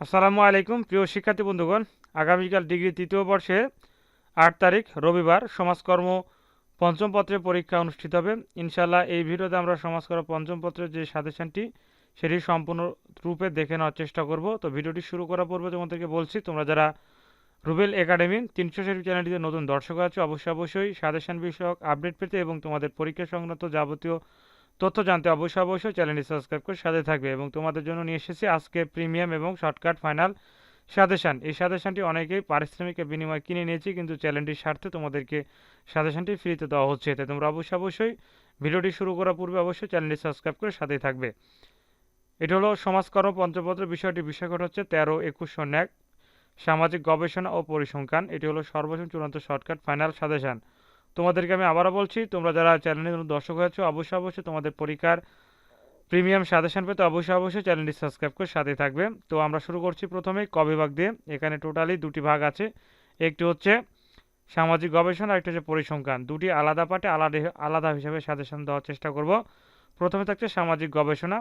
আসসালামু আলাইকুম, প্রিয় শিক্ষার্থী বন্ধুগণ। আগামীকাল ডিগ্রি তৃতীয় বর্ষে আট তারিখ, রবিবার সমাজকর্ম পঞ্চম পত্রের পরীক্ষা অনুষ্ঠিত হবে। ইনশাল্লাহ এই ভিডিওতে আমরা সমাজকর্ম পঞ্চম পত্রের যে সাজেশনটি, সেটি সম্পূর্ণ রূপে দেখে নেওয়ার চেষ্টা করব। তো ভিডিওটি শুরু করার পূর্বে তোমাদেরকে বলছি, তোমরা যারা রুবেল একাডেমি তিনশো ষাট চ্যানেলটিতে নতুন দর্শক আছো, অবশ্যই অবশ্যই সাজেশন বিষয়ক আপডেট পেতে এবং তোমাদের পরীক্ষা সংক্রান্ত যাবতীয় তথ্য জানতে অবশ্যই অবশ্যই চ্যানেলটি সাবস্ক্রাইব করে সাথে থাকবে। এবং তোমাদের জন্য নিয়ে এসেছি আজকে প্রিমিয়াম এবং শর্টকাট ফাইনাল সাজেশান। এই সাজেশানটি অনেকেই পারিশ্রমিকের বিনিময়ে কিনে নিয়েছি, কিন্তু চ্যানেলটির স্বার্থে তোমাদেরকে সাজেশানটি ফ্রিতে দেওয়া হচ্ছে। তাই তোমরা অবশ্যই অবশ্যই ভিডিওটি শুরু করার পূর্বে অবশ্যই চ্যানেলটি সাবস্ক্রাইব করে সাথেই থাকবে। এটা হলো সমাজকর্ম পঞ্চপত্র বিষয়টি। বিষয়কট হচ্ছে তেরো একুশ এক সামাজিক গবেষণা ও পরিসংখ্যান। এটি হলো সর্বশেষ চূড়ান্ত শর্টকাট ফাইনাল সাজেশান। তোমাদেরকে আমি আবারও বলছি, তোমরা যারা চ্যানেলের নতুন দর্শক হয়েছো, অবশ্যই অবশ্যই তোমাদের পরীক্ষার প্রিমিয়াম সাজেশন পেতে অবশ্যই অবশ্যই চ্যানেলটি সাবস্ক্রাইব করে সাথে থাকবে। তো আমরা শুরু করছি প্রথমে ক বিভাগ দিয়ে। এখানে টোটালি দুটি ভাগ আছে। একটি হচ্ছে সামাজিক গবেষণা আর একটি হচ্ছে পরিসংখ্যান। দুটি আলাদা পার্টে আলাদা আলাদা হিসাবে সাজেশন দেওয়ার চেষ্টা করব। প্রথমে থাকছে সামাজিক গবেষণা।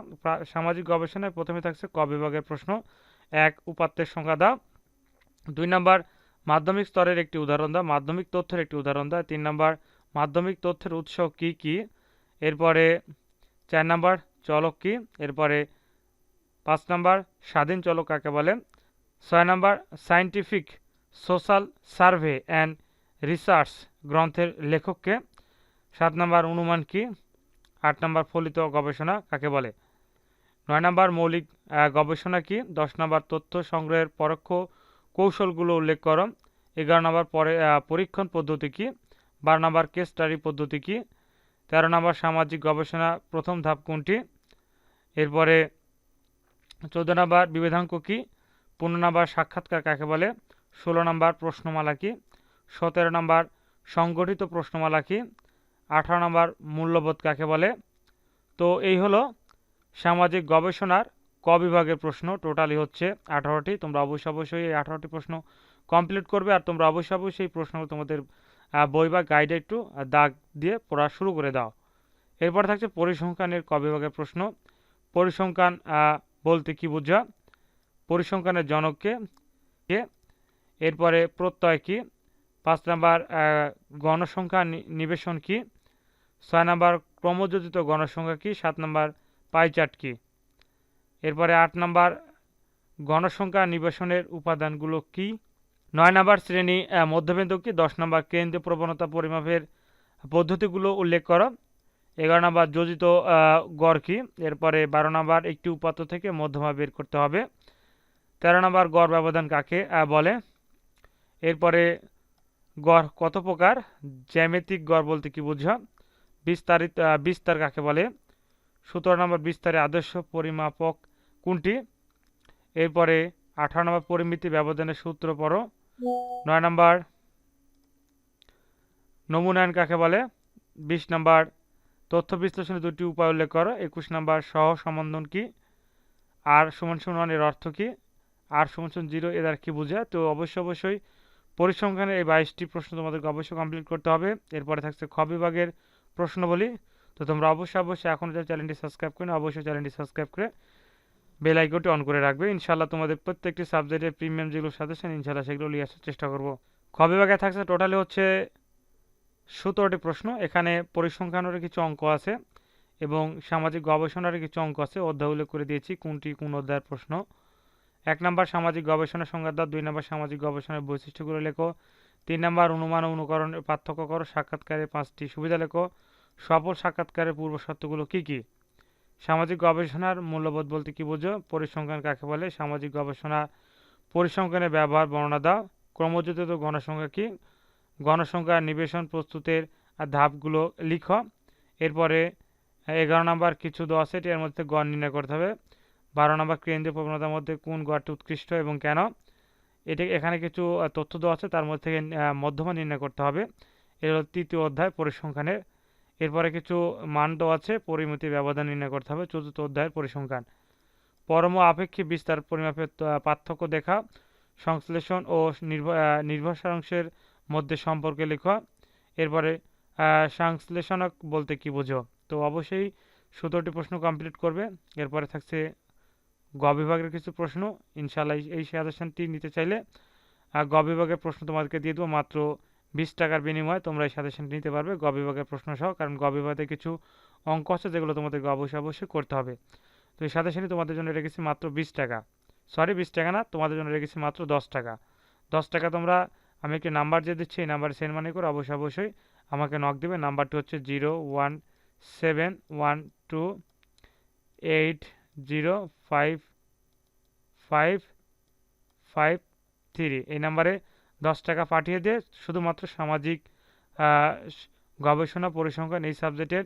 সামাজিক গবেষণায় প্রথমে থাকছে ক বিভাগের প্রশ্ন। এক, উপাত্তের সংখ্যা দাও। দুই নাম্বার মাধ্যমিক স্তরের একটি উদাহরণ দাও। মাধ্যমিক তথ্যের একটি উদাহরণ দাও। তিন নাম্বার, মাধ্যমিক তথ্যের উৎস কি কি? এরপরে চার নাম্বার, চলক কি? এরপরে পাঁচ নাম্বার, স্বাধীন চলক কাকে বলে? ছয় number scientific social survey and research গ্রন্থের লেখককে সাত নাম্বার, অনুমান কি? আট নাম্বার, ফলিত গবেষণা কাকে বলে? নয় নাম্বার, মৌলিক গবেষণা কি? দশ নাম্বার, তথ্য সংগ্রহের পরোক্ষ কৌশলগুলো উল্লেখ করো। এগারো নম্বর পরে পরীক্ষণ পদ্ধতি কী? বারো নম্বর কেস স্টাডি পদ্ধতি কী? তেরো নম্বর সামাজিক গবেষণা, প্রথম ধাপ কোনটি? এরপরে চৌদ্দ নম্বর বিবেধাঙ্ক কী? পনেরো নম্বর সাক্ষাৎকার কাকে বলে? ষোলো নম্বর প্রশ্নমালা কী? সতেরো নম্বর সংগঠিত প্রশ্নমালা কী? আঠারো নম্বর মূল্যবোধ কাকে বলে? তো এই হলো সামাজিক গবেষণার ক বিভাগের প্রশ্ন? টোটালি হচ্ছে আঠারোটি। তোমরা অবশ্যই অবশ্যই এই আঠারোটি প্রশ্ন কমপ্লিট করবে আর তোমরা অবশ্যই অবশ্যই এই প্রশ্নগুলো তোমাদের বই বা গাইডে একটু দাগ দিয়ে পড়া শুরু করে দাও। এরপর থাকছে পরিসংখ্যানের ক বিভাগের প্রশ্ন। পরিসংখ্যান বলতে কি বোঝা? পরিসংখ্যানের জনককে কে? এরপরে প্রত্যয় কি? পাঁচ নাম্বার গণসংখ্যা নিবেশন কি? ছয় নাম্বার, ক্রমযোজিত গণসংখ্যা কি? সাত নাম্বার, পাইচার্ট কি? এরপরে আট নম্বর, গণসংখ্যা নিবেশনের উপাদানগুলো কি? নয় নাম্বার শ্রেণি মধ্যবিন্দু কি? দশ নম্বর কেন্দ্রীয় প্রবণতা পরিমাপের পদ্ধতিগুলো উল্লেখ করো। এগারো নাম্বার যোজিত গড় কি? এরপরে বারো নম্বর একটি উপাত্ত থেকে মধ্যমা বের করতে হবে। তেরো নাম্বার গড় ব্যবধান কাকে বলে? এরপরে গড় কত প্রকার? জ্যামিতিক গড় বলতে কি বুঝা? বিস্তারিত বিস্তার কাকে বলে? সতেরো নম্বর বিস্তারে আদর্শ পরিমাপক কোনটি? এরপরে আঠারো নম্বর পরিমিতি ব্যবধানের সূত্র পড়ো। নয় নম্বর নমুনায়ন কাকে বলে? বিশ নম্বর তথ্য বিশ্লেষণের দুটি উপায় উল্লেখ করো। একুশ নম্বর সহ সম্বন্ধন কি? আর সমান সমান এর অর্থ কি? আর সমান সমান জিরো এর আর কি বোঝায়? তো অবশ্যই অবশ্যই পরিসংখ্যানের এই বাইশটি প্রশ্ন তোমাদেরকে অবশ্যই কমপ্লিট করতে হবে। এরপরে থাকছে খ বিভাগের প্রশ্নবলী। তো তোমরা অবশ্যই অবশ্যই এখন যে চ্যানেলটি সাবস্ক্রাইব করে অবশ্যই চ্যানেলটি সাবস্ক্রাইব করে বেল আইকনটি অন করে রাখবে। ইনশাল্লাহ তোমাদের প্রত্যেকটি সাবজেক্টের প্রিমিয়াম যেগুলো সাজেশন ইনশাল্লাহ সেগুলো নিয়ে আসার চেষ্টা করব। খ বিভাগে থাকছে? টোটালি হচ্ছে সতেরোটি প্রশ্ন। এখানে পরিসংখ্যানের কিছু অঙ্ক আছে এবং সামাজিক গবেষণার কিছু অঙ্ক আছে। অধ্যায় উল্লেখ করে দিয়েছি কোনটি কোন অধ্যায়ের প্রশ্ন। এক নম্বর সামাজিক গবেষণা সংজ্ঞা দাও দুই নম্বর সামাজিক গবেষণার বৈশিষ্ট্যগুলো লেখো, তিন নম্বর অনুমান অনুকরণের পার্থক্য করো, সাক্ষাৎকারের পাঁচটি সুবিধা লেখো সফল সাক্ষাৎকারের পূর্ব শর্তগুলো কী কী? সামাজিক গবেষণার মূল্যবোধ বলতে কী বোঝো? পরিসংখ্যান কাকে বলে? সামাজিক গবেষণা পরিসংখ্যানের ব্যবহার বর্ণনা দাও। ক্রমযোজিত গণসংখ্যা কী? গণসংখ্যা নিবেশন প্রস্তুতের ধাপগুলো লিখ। এরপরে এগারো নম্বর কিছু দেওয়া আছে, এর মধ্যে গড় নির্ণয় করতে হবে। বারো নম্বর কেন্দ্রীয় প্রবণতার মধ্যে কোন গড়টি উৎকৃষ্ট এবং কেন? এটি এখানে কিছু তথ্য দেওয়া আছে, তার মধ্যে থেকে মধ্যমা নির্ণয় করতে হবে। এর তৃতীয় অধ্যায় পরিসংখ্যানের এরপরে কিছু মান দেওয়া আছে, পরিমিতি, ব্যবধান নির্ণয় করতে হবে, চতুর্থ অধ্যায়ের পরিসংখ্যান। পরম আপেক্ষিক বিস্তার পরিমাপের পার্থক্য দেখা, সংশ্লেষণ ও নির্ভরসারাংশের মধ্যে সম্পর্কে লেখা। এরপরে সংশ্লেষণক বলতে কি বোঝো? তো অবশ্যই সতেরোটি প্রশ্ন কমপ্লিট করবে। এরপরে থাকছে গ বিভাগের কিছু প্রশ্ন। ইনশাল্লাহ এই- সাজেশনটি নিতে চাইলে গ বিভাগের প্রশ্ন তোমাদেরকে দিয়ে দেবো। মাত্র বিশ টাকার বিনিময়ে তোমরা এই সাজেশনটি নিতে পারবে গ বিভাগের প্রশ্ন সহ কারণ গ বিভাগে কিছু অঙ্ক আছে যেগুলো তোমাদেরকে অবশ্যই অবশ্যই করতে হবে। তো এই সাজেশনটি তোমাদের জন্য রেখেছি মাত্র বিশ টাকা। সরি বিশ টাকা না, তোমাদের জন্য রেখেছি মাত্র দশ টাকা। দশ টাকা তোমরা, আমি একটি নাম্বার যে দিচ্ছি, এই নাম্বারে সেন্ড মানি করে অবশ্যই অবশ্যই আমাকে নক দেবে। নাম্বারটি হচ্ছে zero one seven one two eight zero five five five three. এই নাম্বারে দশ টাকা পাঠিয়ে দিয়ে শুধুমাত্র সামাজিক গবেষণা পরিসংখ্যান এই সাবজেক্টের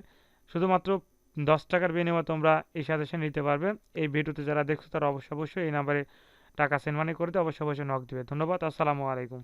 শুধুমাত্র দশ টাকার বিনিময়ে তোমরা এই সাজেশন নিতে পারবে। এই ভিডিওতে যারা দেখছ তারা অবশ্যই অবশ্যই এই নাম্বারে টাকা সেন্ড মানি করে দিয়ে অবশ্যই অবশ্যই নক দিবে। ধন্যবাদ, আসসালামু আলাইকুম।